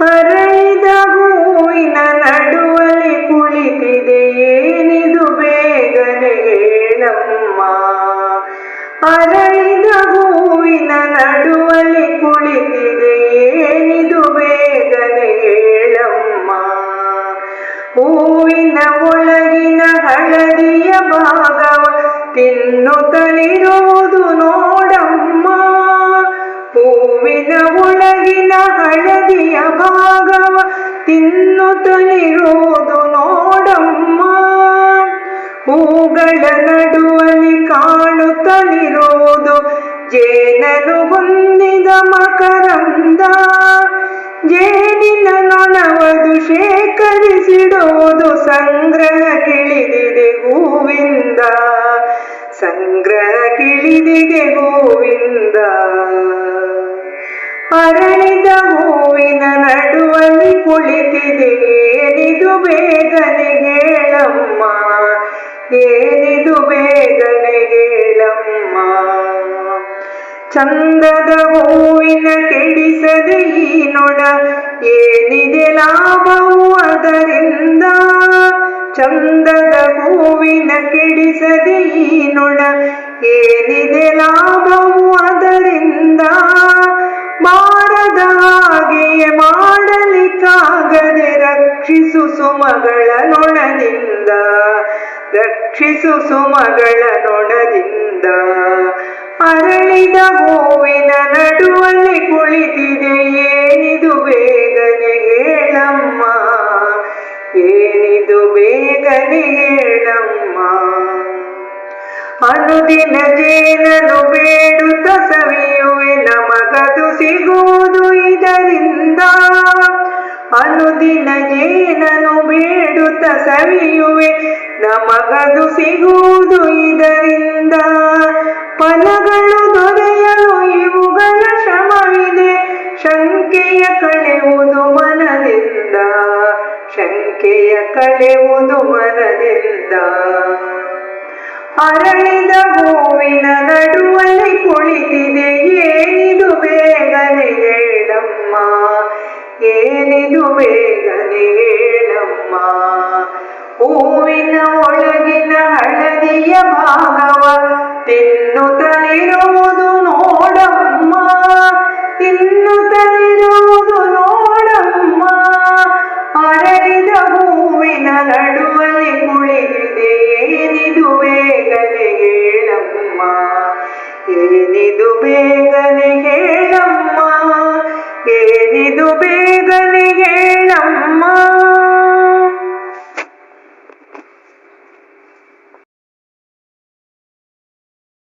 ಅರಳಿದ ಹೂವಿನ ನಡುವಲ್ಲಿ ಕುಳಿತಿದೆ, ಏನಿದು ಬೇಗನೆ ಹೇಳಮ್ಮ. ಅರಳಿದ ಹೂವಿನ ನಡುವಲ್ಲಿ ಕುಳಿತಿದೆ, ಏನಿದು ಬೇಗನೆ ಹೇಳಮ್ಮ. ಹೂವಿನ ಒಳಗಿನ ಹಳದಿಯ ಭಾಗವ ತಿನ್ನುತ್ತಲಿರುವುದು ನೋಡಮ್ಮ ಹಳದಿಯ ಭಾಗವ ತಿನ್ನುತ್ತಲಿರುವುದು ನೋಡಮ್ಮ. ಹೂಗಳ ನಡುವಲಿ ಕಾಣುತ್ತಲಿರುವುದು ಜೇನನು ಹೊಂದಿದ ಮಕರಂದ. ಜೇನಿನ ನೊಣವದು ಶೇಖರಿಸಿಡುವುದು ಸಂಗ್ರಹ ಕಿಳಿದಿದೆ ಹೂವಿಂದ. ಸಂಗ್ರಹ ಕಿಳಿದಿದೆ ಹೂವಿಂದ. ಅರಳಿದ ಏನಿದು ಬೇಗನೆ ಹೇಳಮ್ಮ. ಚಂದದ ಹೂವಿನ ಕೆಡಿಸದೆ ಈ ನೊಣ ಏನಿದೆ ಲಾಭವು ಅದರಿಂದ. ಚಂದದ ಹೂವಿನ ಕೆಡಿಸದೆ ಈ ನೊಣ ಏನಿದೆ ಲಾಭವು ಅದರಿಂದ. ಮಾರದ ಹಾಗೆಯೇ ಮಾಡಲಿಕ್ಕಾಗದೆ ರಕ್ಷಿಸು ಸುಮಗಳ ನೊಣದಿಂದ ರಕ್ಷಿಸು ಸುಮಗಳ ನೊಣದಿಂದ ಅರಳಿದ ಹೂವಿನ ನಡುವಲ್ಲಿ ಕುಳಿತಿದೆ. ಏನಿದು ಬೇಗನೆ ಹೇಳಮ್ಮ, ಏನಿದು ಬೇಗನೆ ಹೇಳಮ್ಮ. ಅನುದಿನ ಜೇನನು ಬೇಡುತ್ತ ಸವಿಯುವೆ ನಮಗದು ಸಿಗುವುದು ಇದರಿಂದ. ಅನುದಿನ ಜೇನನು ಬೇಡುತ್ತ ಸವಿಯುವೆ ನಮಗದು ಸಿಗುವುದು ಇದರಿಂದ. ಫಲಗಳು ದೊರೆಯಲು ಇವುಗಳ ಶ್ರಮವಿದೆ. ಶಂಕೆಯ ಕಳೆಯುವುದು ಮನದಿಂದ. ಶಂಕೆಯ ಕಳೆಯುವುದು ಮನದಿಂದ. ಅರಳಿದ ಹೂವಿನ ನಡುವಲ್ಲಿ ಕುಳಿತಿದೆ. ಏನಿದು ಬೇಗನೆ ಹೇಳಮ್ಮ. ಏನಿದು ಬೇಗನೆ ಹೇಳಮ್ಮ. ಹೂವಿನ ಒಳಗಿನ ಹಳದಿಯ ಭಾಗವ ತಿನ್ನುತ್ತಲಿರುವುದು ನೋಡಮ್ಮ ತಿನ್ನುತ್ತಲಿರುವುದು ನೋಡಮ್ಮ. ಅರಳಿದ ಹೂವಿನ ನಡುವಲ್ಲಿ ಕುಳಿದಿದೆ ಏನಿದು ಬೇಗನೆ ಹೇಳಮ್ಮ, ಏನಿದು ಬೇಗನೆ ಹೇಳಮ್ಮ.